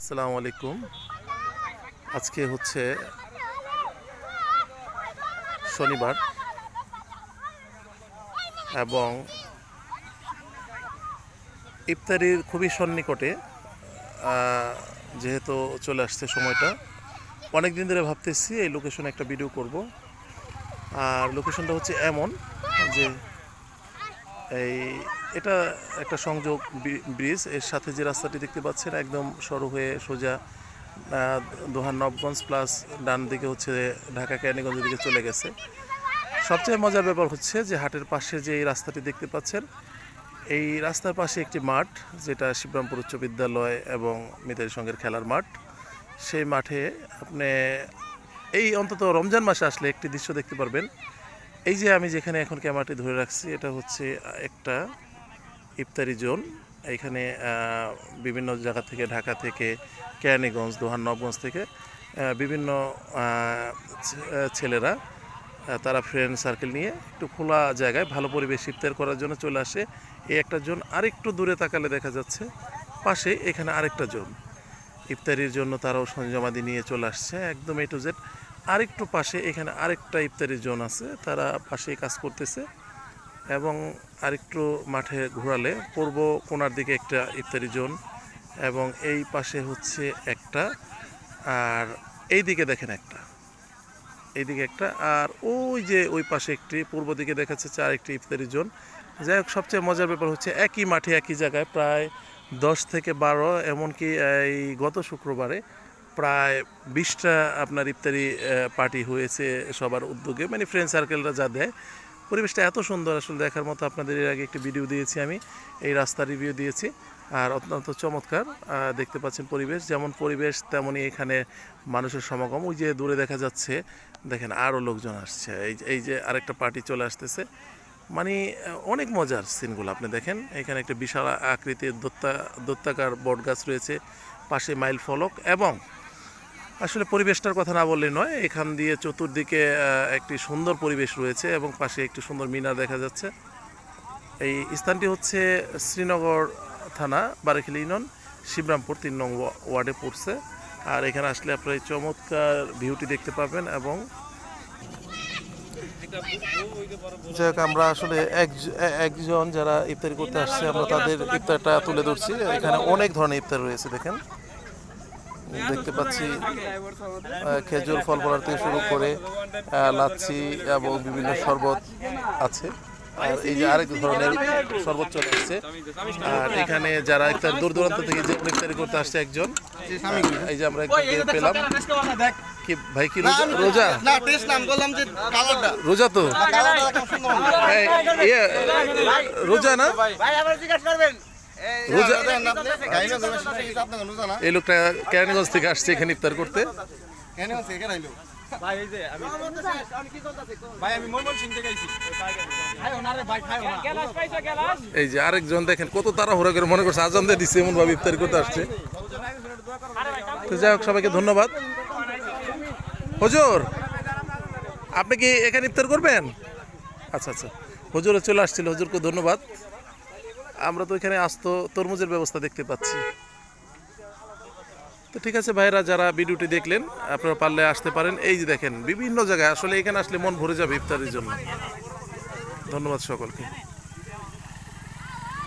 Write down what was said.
আসসালামু আলাইকুম। আজকে হচ্ছে শনিবার এবং ইফতারির খুবই সন্নিকটে যেহেতু চলে আসছে সময়টা অনেক দিন ধরে ভাবতেছি এই লোকেশনে একটা ভিডিও করব। আর লোকেশনটা হচ্ছে এমন যে এই এটা একটা সংযোগ ব্রিজ। এর সাথে যে রাস্তাটি দেখতে পাচ্ছেন, একদম সরু হয়ে সোজা দোহার নবগঞ্জ প্লাস ডান দিকে হচ্ছে ঢাকা ক্যানিগঞ্জের দিকে চলে গেছে। সবচেয়ে মজার ব্যাপার হচ্ছে যে হাটের পাশে যে এই রাস্তাটি দেখতে পাচ্ছেন, এই রাস্তার পাশে একটি মাঠ, যেটা শিবরামপুর উচ্চ বিদ্যালয় এবং মিতালি সঙ্গের খেলার মাঠ। সেই মাঠে আপনি, এই অন্তত রমজান মাসে আসলে একটি দৃশ্য দেখতে পারবেন। এই যে আমি যেখানে এখন ক্যামেরাটি ধরে রাখছি, এটা হচ্ছে একটা ইফতারি জোন। এখানে বিভিন্ন জায়গা থেকে, ঢাকা থেকে, কেরানীগঞ্জ, দোহান, নবগঞ্জ থেকে বিভিন্ন ছেলেরা তারা ফ্রেন্ড সার্কেল নিয়ে একটু খোলা জায়গায় ভালো পরিবেশ ইফতার করার জন্য চলে আসে। এই একটা জোন আরেকটু দূরে তাকালে দেখা যাচ্ছে, পাশে এখানে আরেকটা জোন। ইফতারির জন্য তারাও সঞ্জমাদি নিয়ে চলে আসছে, একদম এ টু জেড আরেকটু পাশে এখানে আরেকটা ইফতারির জোন আছে, তারা পাশেই কাজ করতেছে। এবং আরেকটু মাঠে ঘোরালে পূর্ব কোনার দিকে একটা ইফতারি জোন এবং এই পাশে হচ্ছে একটা আর এই দিকে দেখেন একটা এইদিকে একটা আর ওই যে ওই পাশে একটি পূর্ব দিকে দেখা যাচ্ছে একটি ইফতারি জোন। যাই হোক, সবচেয়ে মজার ব্যাপার হচ্ছে একই মাঠে একই জায়গায় প্রায় দশ থেকে বারো, এমনকি এই গত শুক্রবারে প্রায় বিশটা আপনার ইফতারি পার্টি হয়েছে সবার উদ্যোগে। মানে ফ্রেন্ড সার্কেলরা যা দেয় পরিবেশটা এত সুন্দর আসলে দেখার মতো আপনাদের এর আগে একটি ভিডিও দিয়েছি আমি। এই রাস্তা রিভিউ দিয়েছি। আর অত্যন্ত চমৎকার দেখতে পাচ্ছেন পরিবেশ। যেমন পরিবেশ তেমনই এখানে মানুষের সমাগম। ওই যে দূরে দেখা যাচ্ছে, দেখেন আরও লোকজন আসছে। এই এই যে আরেকটা পার্টি চলে আসতেছে। মানে অনেক মজার সিনগুলো আপনি দেখেন। এখানে একটা বিশাল আকৃতির দত্তা, দত্তাকার বট গাছ রয়েছে, পাশে মাইল ফলক এবং আসলে পরিবেশটার কথা না বললে নয়, এখান দিয়ে চতুর্দিকে একটি সুন্দর পরিবেশ রয়েছে এবং পাশে একটি সুন্দর মিনার দেখা যাচ্ছে। এই স্থানটি হচ্ছে শ্রীনগর থানা, বারেখালী ইউনিয়ন, শিবরামপুর তিন নং ওয়ার্ডে পড়ছে। আর এখানে আসলে আপনারা এই চমৎকার ভিউটি দেখতে পাবেন এবং যাই আমরা আসলে এক- একজন যারা ইফতারি করতে আসছে, আমরা তাদের ইফতারটা তুলে ধরছি। এখানে অনেক ধরনের ইফতার রয়েছে, দেখেন। দেখতে পাচ্ছি খেজুর ফল ফলার থেকে শুরু করে লাচ্ছি এবং বিভিন্ন শরবত আছে। আর এই যে আরেক ধরনের শরবত চলে আসছে। আর এখানে যারা একটা দূর দূরান্ত থেকে যে ইফতারি করতে আসছে একজন এই যে আমরা পেলাম। কি ভাই কি রোজা? রোজা? না টেস্ট নাম বললাম যে কালারটা। রোজা তো? ইয়ে, রোজা না? ভাই আবার জিজ্ঞাসা করবেন। এই লোকটা কেরানীগঞ্জ থেকে আসছে এখানে ইফতার করতে। এই যে আমি ভাই আমি ময়মন সিং থেকে আইছি। খাইও না রে ভাই খাইও না। গেলাস পাইছো গেলাস। এই যে আরেকজন দেখেন কত তাড়াহুড়া করে মনে করছে আজান দিয়ে দিচ্ছে এমন ভাবে ইফতারি করতে আসছে। তো যাই হোক সবাইকে ধন্যবাদ। হজুর আপনি কি এখানে ইফতার করবেন? আচ্ছা আচ্ছা। হুজুরে চলে আসছিল হজুরকে ধন্যবাদ। আমরা তো এখানে আসতো তরমুজের ব্যবস্থা দেখতে পাচ্ছি। তো ঠিক আছে ভাইরা, যারা ভিডিওটি দেখলেন, আপনারা পারলে আসতে পারেন। এই যে দেখেন, বিভিন্ন জায়গায় আসলে এখানে আসলে মন ভরে যাবে ইফতারের জন্য। ধন্যবাদ সকলকে।